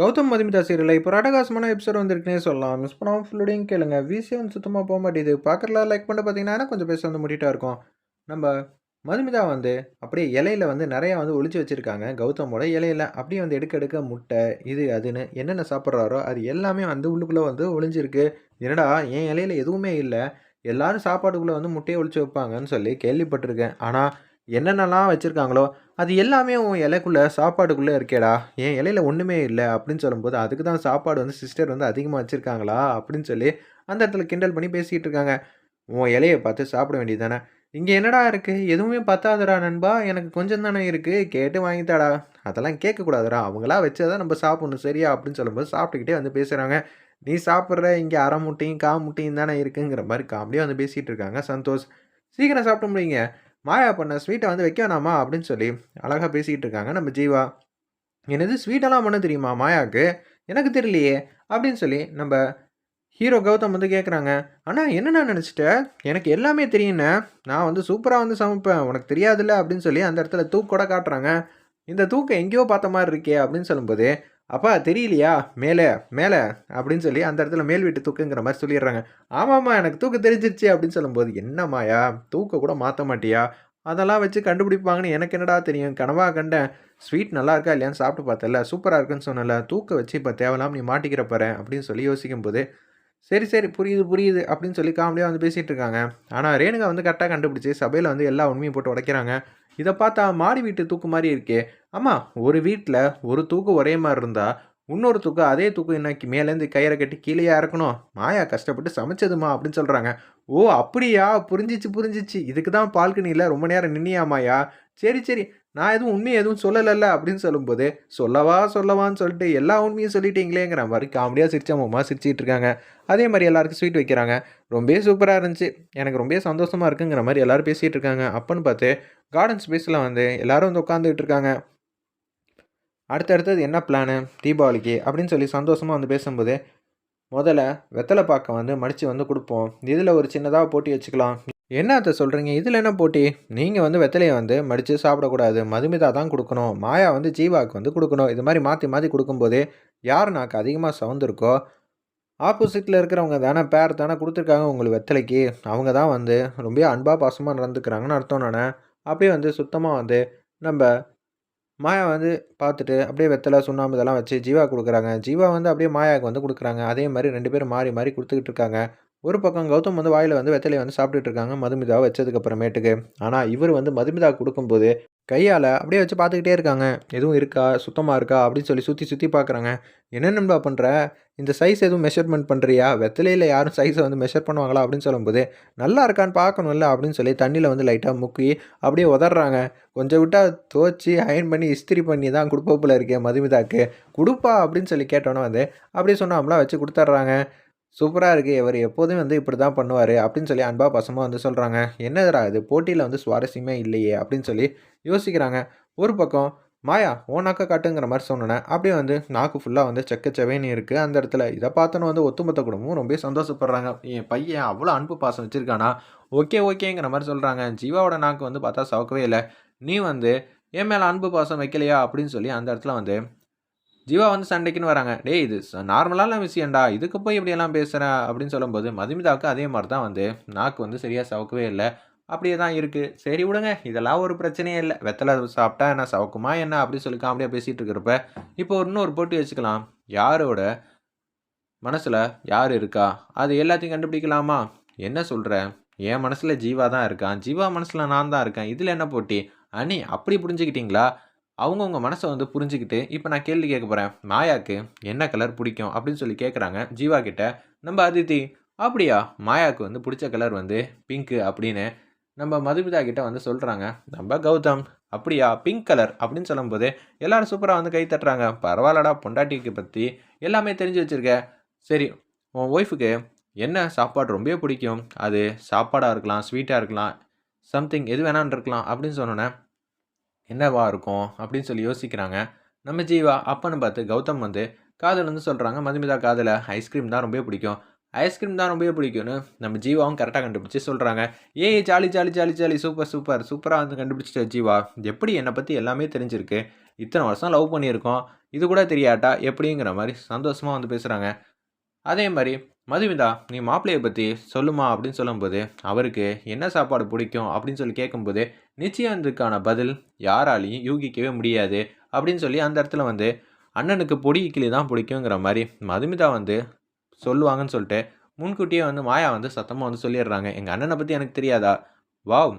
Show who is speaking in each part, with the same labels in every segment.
Speaker 1: கௌதம் மதுமிதா சீரியலில் இப்போ ஒரு எபிசோட் வந்திருக்குனே சொல்லலாம். மிஸ் பண்ணாமல் ஃபுல்லோடையும் கேளுங்க. விசி வந்து சுத்தமாக போக மாட்டேது பார்க்கறலாம் லைக் பண்ணிட்டு பார்த்தீங்கன்னா கொஞ்சம் பேச வந்து முட்டிட்டா இருக்கும். நம்ம மதுமிதா வந்து அப்படியே இலையில வந்து நிறையா வந்து ஒழிச்சு வச்சுருக்காங்க. கௌதமோட இலையில அப்படியே வந்து எடுக்க எடுக்க முட்டை இது அதுன்னு என்னென்ன சாப்பிட்றாரோ அது எல்லாமே வந்து உள்ளுக்குள்ளே வந்து ஒளிஞ்சிருக்கு. என்னடா என் இலையில எதுவுமே இல்லை. எல்லாரும் சாப்பாட்டுக்குள்ளே வந்து முட்டையை ஒழிச்சு வைப்பாங்கன்னு சொல்லி கேள்விப்பட்டிருக்கேன். ஆனால் என்னென்னலாம் வச்சுருக்காங்களோ அது எல்லாமே உன் இலைக்குள்ளே சாப்பாடுக்குள்ளே இருக்கேடா. என் இலையில ஒன்றுமே இல்லை அப்படின்னு சொல்லும்போது அதுக்கு தான் சாப்பாடு வந்து சிஸ்டர் வந்து அதிகமாக வச்சுருக்காங்களா அப்படின்னு சொல்லி அந்த இடத்துல கிண்டல் பண்ணி பேசிகிட்டு இருக்காங்க. உன் இலையை பார்த்து சாப்பிட வேண்டியது தானே இங்கே என்னடா இருக்குது எதுவுமே பத்தாதுடா நண்பா. எனக்கு கொஞ்சம் தானே இருக்குது கேட்டு வாங்கித்தாடா. அதெல்லாம் கேட்கக்கூடாதுடா. அவங்களா வச்சாதான் நம்ம சாப்பிடணும். சரியா? அப்படின்னு சொல்லும்போது சாப்பிட்டுக்கிட்டே வந்து பேசுகிறாங்க நீ சாப்பிட்ற இங்கே அரை முட்டையும் கா முட்டையும் தானே இருக்குங்கிற மாதிரி காமெடியாக வந்து பேசிகிட்டு இருக்காங்க சந்தோஷ். சீக்கிரம் சாப்பிட முடியுங்க. மாயா பண்ண ஸ்வீட்டை வந்து வைக்க வேணாமா அப்படின்னு சொல்லி அழகாக பேசிக்கிட்டு இருக்காங்க. நம்ம ஜீவா என்னது ஸ்வீட்டெல்லாம் பண்ண தெரியுமா மாயாவுக்கு எனக்கு தெரியலையே அப்படின்னு சொல்லி நம்ம ஹீரோ கௌதம் வந்து கேட்குறாங்க அண்ணா என்னண்ணா நினச்சிட்ட? எனக்கு எல்லாமே தெரியுண்ணே நான் வந்து சூப்பராக வந்து சமைப்பேன். உனக்கு தெரியாதுல்ல? அப்படின்னு சொல்லி அந்த இடத்துல தூக்கோட காட்டுறாங்க. இந்த தூக்கம் எங்கேயோ பார்த்த மாதிரி இருக்கே அப்படின்னு சொல்லும்போது அப்பா தெரியலையா? மேலே மேலே அப்படின்னு சொல்லி அந்த இடத்துல மேல் வீட்டு தூக்குங்கிற மாதிரி சொல்லிடுறாங்க. ஆமாம்மா எனக்கு தூக்க தெரிஞ்சிருச்சு அப்படின்னு சொல்லும்போது என்னம்மாயா? தூக்க கூட மாற்ற மாட்டியா? அதெல்லாம் வச்சு கண்டுபிடிப்பாங்கன்னு எனக்கு என்னடா தெரியும்? கனவா கண்டேன். ஸ்வீட் நல்லா இருக்கா இல்லையான்னு சாப்பிட்டு பார்த்தல சூப்பராக இருக்குன்னு சொன்னல தூக்க வச்சு இப்போ தேவலாம் நீ மாட்டிக்கிற பாரு அப்படின்னு சொல்லி யோசிக்கும் போது சரி சரி புரியுது புரியுது அப்படின்னு சொல்லி காமெடியாக வந்து பேசிகிட்டு இருக்காங்க. ஆனால் ரேணுகா வந்து கரெக்டாக கண்டுபிடிச்சி சபையில் வந்து எல்லா உண்மையும் போட்டு உடைக்கிறாங்க. இதை பார்த்தா மாடி வீட்டு தூக்கு மாதிரி இருக்கே. ஆமாம் ஒரு வீட்டில் ஒரு தூக்கு ஒரே மாதிரி இருந்தால் இன்னொரு தூக்கு அதே தூக்கு இன்னைக்கு மேலேருந்து கயிறை கட்டி கீழேயா இருக்கணும் மாயா கஷ்டப்பட்டு சமைச்சதுமா அப்படின்னு சொல்கிறாங்க ஓ அப்படியா? புரிஞ்சிச்சு புரிஞ்சிச்சு. இதுக்கு தான் பால்கனியில் ரொம்ப நேரம் நின்னியா மாயா? சரி சரி. நான் எதுவும் உண்மையை எதுவும் சொல்லலைல்ல அப்படின்னு சொல்லும்போது சொல்லவா சொல்லவான்னு சொல்லிட்டு எல்லா உண்மையும் சொல்லிட்டீங்களேங்கிற மாதிரி காமெடியாக சிரிச்சம்மா சிரிச்சிட்டு இருக்காங்க. அதே மாதிரி எல்லாருக்கும் ஸ்வீட் வைக்கிறாங்க. ரொம்ப சூப்பராக இருந்துச்சு. எனக்கு ரொம்ப சந்தோஷமாக இருக்குங்கிற மாதிரி எல்லோரும் பேசிகிட்டு இருக்காங்க. அப்போன்னு பார்த்து கார்டன் ஸ்பேஸில் வந்து எல்லோரும் வந்து உட்காந்துக்கிட்டு இருக்காங்க. அடுத்தடுத்தது என்ன பிளானு தீபாவளிக்கு அப்படின்னு சொல்லி சந்தோஷமாக வந்து பேசும்போது முதல்ல வெத்தலை பாக்க வந்து மடித்து வந்து கொடுப்போம். இதில் ஒரு சின்னதாக போட்டி வச்சுக்கலாம். என்னத்த சொல்கிறீங்க இதில் என்ன போட்டி? நீங்கள் வந்து வெத்தலையை வந்து மடித்து சாப்பிடக்கூடாது. மதுமிதா தான் கொடுக்கணும். மாயா வந்து ஜீவாவுக்கு வந்து கொடுக்கணும். இது மாதிரி மாற்றி மாற்றி கொடுக்கும்போது யார் நாக்கு அதிகமாக சவுந்திருக்கோ? ஆப்போசிட்டில் இருக்கிறவங்க தானே பேர் தானே கொடுத்துருக்காங்க உங்களுக்கு வெத்தலைக்கு. அவங்க தான் வந்து ரொம்ப அன்பாக பாசமாக நடந்துக்கிறாங்கன்னு அர்த்தம் நானே அப்படியே வந்து சுத்தமாக வந்து நம்ம மாயா வந்து பார்த்துட்டு அப்படியே வெத்தலை சுண்ணாம்பு இதெல்லாம் வச்சு ஜீவா கொடுக்குறாங்க. ஜீவா வந்து அப்படியே மாயாவுக்கு வந்து கொடுக்குறாங்க. அதே மாதிரி ரெண்டு பேரும் மாறி மாறி கொடுத்துக்கிட்டு இருக்காங்க. ஒரு பக்கம் கௌதம் வந்து வாயில் வந்து வெத்தலையை வந்து சாப்பிட்டுட்டு இருக்காங்க மதுமிதாவை வச்சதுக்கு அப்புறமேட்டுக்கு. ஆனால் இவர் வந்து மதுமிதா கொடுக்கும்போது கையால் அப்படியே வச்சு பார்த்துக்கிட்டே இருக்காங்க. எதுவும் இருக்கா? சுத்தமாக இருக்கா? அப்படின்னு சொல்லி சுற்றி சுற்றி பார்க்குறாங்க. என்ன நண்பா பண்ணுற இந்த சைஸ் எதுவும் மெஷர்மெண்ட் பண்ணுறியா வெத்தலையில் யாரும் சைஸை வந்து மெஷர் பண்ணுவாங்களா? அப்படின்னு சொல்லும்போது நல்லா இருக்கான்னு பார்க்கணும்ல அப்படின்னு சொல்லி தண்ணியில் வந்து லைட்டாக முக்கி அப்படியே உதறாங்க கொஞ்சம் விட்டால் துவச்சி அயன் பண்ணி இஸ்திரி பண்ணி தான் கொடுப்பப்பில் இருக்கேன் மதுமிதாக்கு கொடுப்பா அப்படின்னு சொல்லி கேட்டோன்னே வந்து அப்படியே சொன்னாமலாம் வச்சு கொடுத்துட்றாங்க சூப்பராக இருக்குது இவர் எப்போதும் வந்து இப்படி தான் பண்ணுவார். அப்படின்னு சொல்லி அன்பா பசமாக வந்து சொல்கிறாங்க என்னதுரா இது? போட்டியில் வந்து சுவாரஸ்யமே இல்லையே அப்படின்னு சொல்லி யோசிக்கிறாங்க. ஒரு பக்கம் மாயா ஓ நாக்க காட்டுங்கிற மாதிரி சொன்னேன். அப்படியே வந்து நாக்கு ஃபுல்லாக வந்து செக்கச்சவேன்னு இருக்குது அந்த இடத்துல இதை பார்த்தோன்னு வந்து ஒத்துமொத்த குடும்பமும் ரொம்ப சந்தோஷப்படுறாங்க. என் பையன் அவ்வளோ அன்பு பாசம் வச்சுருக்கானா? ஓகே ஓகேங்கிற மாதிரி சொல்கிறாங்க ஜீவாவோட நாக்கு வந்து பார்த்தா சவுக்கவே இல்லை. நீ வந்து என் மேலே அன்பு பாசம் வைக்கலையா? அப்படின்னு சொல்லி அந்த இடத்துல வந்து ஜீவா வந்து சண்டைக்குன்னு வராங்க. டேய் இது நார்மலான விஷயம்டா. இதுக்கு போய் இப்படியெல்லாம் பேசுகிறேன் அப்படின்னு சொல்லும்போது மதுமிதாவுக்கு அதே மாதிரி தான் வந்து நாக்கு வந்து சரியாக சவுக்கவே இல்லை. அப்படியே தான் இருக்குது சரி விடுங்க. இதெல்லாம் ஒரு பிரச்சனையே இல்லை. வெத்தலை சாப்பிட்டா என்ன சவுக்குமா என்ன? அப்படின்னு சொல்லி காமெடியாக பேசிகிட்டு இருக்கிறப்ப இப்போ இன்னொரு போட்டி வச்சுக்கலாம். யாரோட மனசில் யார் இருக்கா? அது எல்லாத்தையும் கண்டுபிடிக்கலாமா? என்ன சொல்கிற என் மனசில் ஜீவா தான் இருக்கான். ஜீவா மனசில் நான் தான் இருக்கேன். இதில் என்ன போட்டி? அண்ணி அப்படி புரிஞ்சுக்கிட்டீங்களா? அவங்கவுங்க மனசை வந்து புரிஞ்சுக்கிட்டு இப்போ நான் கேள்வி கேட்க போகிறேன் மாயாவுக்கு என்ன கலர் பிடிக்கும் அப்படின்னு சொல்லி கேட்குறாங்க ஜீவா கிட்ட நம்ம அதித்தி அப்படியா? மாயாவுக்கு வந்து பிடிச்ச கலர் வந்து பிங்க்கு அப்படின்னு நம்ம மதுமிதா கிட்ட வந்து சொல்கிறாங்க நம்ம கௌதம் அப்படியா? பிங்க் கலர் அப்படின்னு சொல்லும்போது எல்லாரும் சூப்பராக வந்து கை தட்டுறாங்க பரவாயில்லடா பொண்டாட்டிக்கு பற்றி எல்லாமே தெரிஞ்சு வச்சுருக்க சரி உன் ஒய்ஃபுக்கு என்ன சாப்பாடு ரொம்ப பிடிக்கும்? அது சாப்பாடாக இருக்கலாம் ஸ்வீட்டாக இருக்கலாம் சம்திங் எது வேணான்னு இருக்கலாம் அப்படின்னு சொன்னோன்னே என்னவா இருக்கும்? அப்படின்னு சொல்லி யோசிக்கிறாங்க. நம்ம ஜீவா அப்பன்னு பார்த்து கௌதம் வந்து காதல் வந்து சொல்கிறாங்க மதுமிதா காதலை ஐஸ்கிரீம் தான் ரொம்ப பிடிக்கும். ஐஸ்கிரீம் தான் ரொம்பவே பிடிக்கும்னு நம்ம ஜீவாவும் கரெக்டாக கண்டுபிடிச்சி சொல்கிறாங்க ஏய் jolly jolly jolly jolly super super சூப்பராக வந்து கண்டுபிடிச்சிட்ட ஜீவா. எப்படி என்னை பற்றி எல்லாமே தெரிஞ்சிருக்கு. இத்தனை வருஷம் லவ் பண்ணியிருக்கோம். இது கூட தெரியாட்டா? எப்படிங்கிற மாதிரி சந்தோஷமாக வந்து பேசுகிறாங்க அதே மாதிரி மதுமிதா நீ மாப்பிள்ளையை பற்றி சொல்லுமா அப்படின்னு சொல்லும்போது அவருக்கு என்ன சாப்பாடு பிடிக்கும் அப்படின்னு சொல்லி கேட்கும்போது நிச்சயத்துக்கான பதில் யாராலையும் யூகிக்கவே முடியாது அப்படின்னு சொல்லி அந்த இடத்துல வந்து அண்ணனுக்கு பொடி கிளி தான் பிடிக்குங்கிற மாதிரி மதுமிதா வந்து சொல்லுவாங்கன்னு சொல்லிட்டு முன்கூட்டியே வந்து மாயா வந்து சத்தமாக வந்து சொல்லிடுறாங்க. எங்கள் அண்ணனை பற்றி எனக்கு தெரியாதா? வாவ்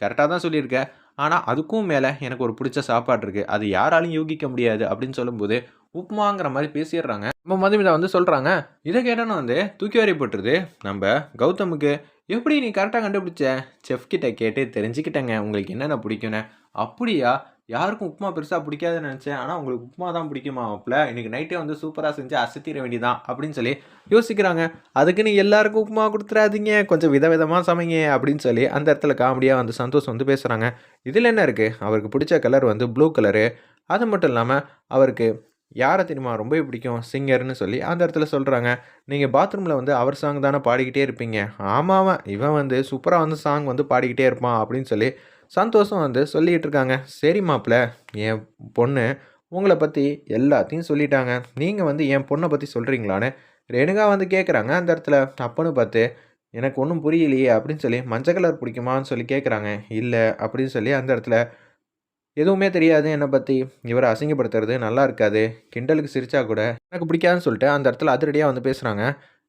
Speaker 1: கரெக்டாக தான் சொல்லியிருக்க. ஆனால் அதுக்கும் மேலே எனக்கு ஒரு பிடிச்ச சாப்பாடு இருக்குது அது யாராலையும் யூகிக்க முடியாது அப்படின்னு சொல்லும்போது உப்புமாங்கிற மாதிரி பேசிடுறாங்க. இப்போ மதுமிதா வந்து சொல்கிறாங்க இதை கேட்டோன்னு வந்து தூக்கி வாரி போட்டுருது. நம்ம கௌதமுக்கு எப்படி நீ கரெக்டாக கண்டுபிடிச்ச? செஃப் கிட்ட கேட்டு தெரிஞ்சுக்கிட்டேங்க. உங்களுக்கு என்னென்ன பிடிக்கும்னு? அப்படியா? யாருக்கும் உப்புமா பெருசாக பிடிக்காதுன்னு நினச்சேன். ஆனால் உங்களுக்கு உப்புமா தான் பிடிக்குமா அப்பல இன்றைக்கி நைட்டே வந்து சூப்பராக செஞ்சு அசத்திர வேண்டியதான் அப்படின்னு சொல்லி யோசிக்கிறாங்க. அதுக்கு நீ எல்லாருக்கும் உப்புமா கொடுத்துறாதீங்க. கொஞ்சம் விதவிதமாக சமைங்க அப்படின்னு சொல்லி அந்த இடத்துல காமெடியாக வந்து சந்தோஷம் வந்து பேசுகிறாங்க இதில் என்ன இருக்குது அவருக்கு பிடிச்ச கலர் வந்து ப்ளூ கலரு அது மட்டும் இல்லாமல் அவருக்கு யாரை தெரியுமா ரொம்ப பிடிக்கும்? சிங்கர்னு சொல்லி அந்த இடத்துல சொல்கிறாங்க நீங்கள் பாத்ரூமில் வந்து அவர் சாங் தானே பாடிக்கிட்டே இருப்பீங்க. ஆமாம் இவன் வந்து சூப்பராக வந்து சாங் வந்து பாடிக்கிட்டே இருப்பான் அப்படின்னு சொல்லி சந்தோஷம் வந்து சொல்லிகிட்டு இருக்காங்க. சரி மாப்பிள்ள என் பொண்ணு உங்களை பற்றி எல்லாத்தையும் சொல்லிட்டாங்க. நீங்கள் வந்து என் பொண்ணை பற்றி சொல்கிறீங்களான்னு ரேணுகா வந்து கேட்குறாங்க அந்த இடத்துல. அப்பன்னு பார்த்து எனக்கு ஒன்றும் புரியலையே அப்படின்னு சொல்லி மஞ்சள் கலர் பிடிக்குமான்னு சொல்லி கேட்குறாங்க இல்லை அப்படின்னு சொல்லி அந்த இடத்துல எதுவுமே தெரியாது. என்னை பற்றி இவரை அசிங்கப்படுத்துறது நல்லா இருக்காது. கிண்டலுக்கு சிரிச்சா கூட எனக்கு பிடிக்காதுன்னு சொல்லிட்டு அந்த இடத்துல அதிரடியாக வந்து பேசுகிறாங்க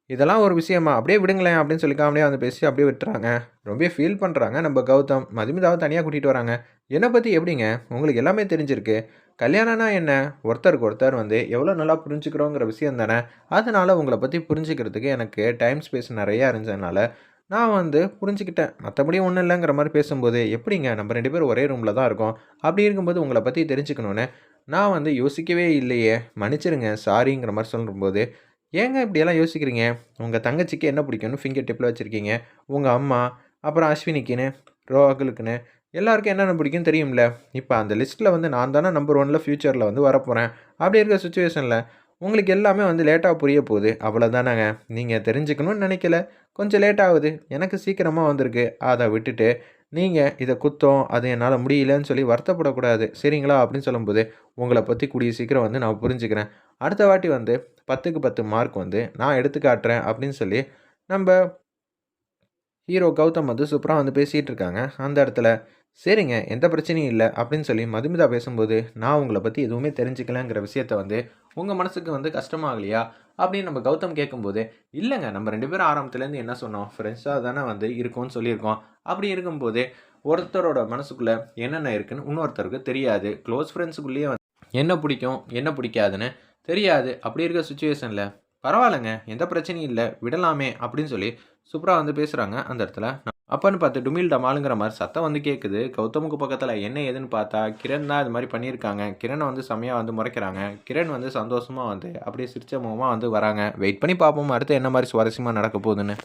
Speaker 1: இதெல்லாம் ஒரு விஷயமா? அப்படியே விடுங்களேன் அப்படின்னு சொல்லி காமெடியாக வந்து பேசி அப்படியே விட்டுறாங்க. ரொம்ப ஃபீல் பண்ணுறாங்க நம்ம கௌதம் மதுமிதாவை தனியாக கூட்டிகிட்டு வராங்க. என்னை பற்றி எப்படிங்க? உங்களுக்கு எல்லாமே தெரிஞ்சிருக்கு. கல்யாணம்னா என்ன? ஒருத்தருக்கு ஒருத்தர் வந்து எவ்வளோ நல்லா புரிஞ்சுக்கிறோங்கிற விஷயம் தானே. அதனால் உங்களை பற்றி புரிஞ்சுக்கிறதுக்கு எனக்கு டைம் ஸ்பேஸ் நிறையா இருந்ததுனால நான் வந்து புரிஞ்சுக்கிட்டேன். மற்றபடி ஒன்றும் இல்லைங்கிற மாதிரி பேசும்போது எப்படிங்க? நம்ம ரெண்டு பேரும் ஒரே ரூமில் தான் இருக்கோம். அப்படி இருக்கும்போது உங்களை பற்றி தெரிஞ்சுக்கணுன்னு நான் வந்து யோசிக்கவே இல்லையே. மன்னிச்சிருங்க. சாரிங்கிற மாதிரி சொல்லும்போது ஏங்க இப்படியெல்லாம் யோசிக்கிறீங்க? உங்கள் தங்கச்சிக்கு என்ன பிடிக்கும்னு ஃபிங்கர் டிப்பில் வச்சுருக்கீங்க. உங்கள் அம்மா அப்புறம் அஸ்வினிக்குன்னு ரோகலுக்குன்னு எல்லாருக்கும் என்னென்ன பிடிக்கும் தெரியும்ல? இப்போ அந்த லிஸ்ட்டில் வந்து நான் தானே நம்பர் ஒனில் ஃப்யூச்சரில் வந்து வரப்போகிறேன் அப்படி இருக்க சுச்சுவேஷனில் உங்களுக்கு எல்லாமே வந்து லேட்டாக புரிய போகுது. அவ்வளோதானாங்க நீங்கள் தெரிஞ்சுக்கணும்னு நினைக்கல. கொஞ்சம் லேட் ஆகுது. எனக்கு சீக்கிரமாக வந்திருக்கு. அதை விட்டுட்டு நீங்கள் இதை குத்தம் அது என்னால் முடியலன்னு சொல்லி வருத்தப்படக்கூடாது. சரிங்களா? அப்படின்னு சொல்லும்போது உங்களை பற்றி கூடிய சீக்கிரம் வந்து நான் புரிஞ்சுக்கிறேன். அடுத்த வாட்டி வந்து பத்துக்கு பத்து மார்க் வந்து நான் எடுத்து காட்டுறேன் அப்படின்னு சொல்லி நம்ம ஹீரோ கௌதம் வந்து சூப்பராக வந்து பேசிகிட்டு இருக்காங்க. அந்த இடத்துல சரிங்க எந்த பிரச்சனையும் இல்லை அப்படின்னு சொல்லி மதுமிதா பேசும்போது நான் உங்களை பற்றி எதுவுமே தெரிஞ்சுக்கலங்கிற விஷயத்த வந்து உங்கள் மனசுக்கு வந்து கஷ்டமாகலையா அப்படின்னு நம்ம கௌதம் கேட்கும்போது இல்லைங்க நம்ம ரெண்டு பேரும் ஆரம்பத்துலேருந்து என்ன சொன்னோம்? ஃப்ரெண்ட்ஸாக தானே வந்து இருக்கோம்னு சொல்லியிருக்கோம். அப்படி இருக்கும்போது ஒருத்தரோட மனசுக்குள்ளே என்னென்ன இருக்குன்னு இன்னொருத்தருக்கு தெரியாது. க்ளோஸ் ஃப்ரெண்ட்ஸுக்குள்ளேயே வந்து என்ன பிடிக்கும்? என்ன பிடிக்காதுன்னு? தெரியாது. அப்படி இருக்க சுச்சுவேஷனில் பரவாயில்லைங்க எந்த பிரச்சனையும் இல்லை விடலாமே அப்படின்னு சொல்லி சூப்பராக வந்து பேசுகிறாங்க அந்த இடத்துல. அப்பன்னு பார்த்து டுமில் டமாலுங்கிற மாதிரி சத்தம் வந்து கேட்குது கௌதமுக்கு பக்கத்தில் என்ன ஏதுன்னு பார்த்தா கிரண் தான் இது மாதிரி பண்ணியிருக்காங்க. கிரணை வந்து செம்மையாக வந்து முறைக்கிறாங்க. கிரண் வந்து சந்தோஷமாக வந்து அப்படியே சிரிச்ச முகமாக வந்து வராங்க. வெயிட் பண்ணி பார்ப்போம் அடுத்து என்ன மாதிரி சுவாரஸ்யமாக நடக்க போகுதுன்னு.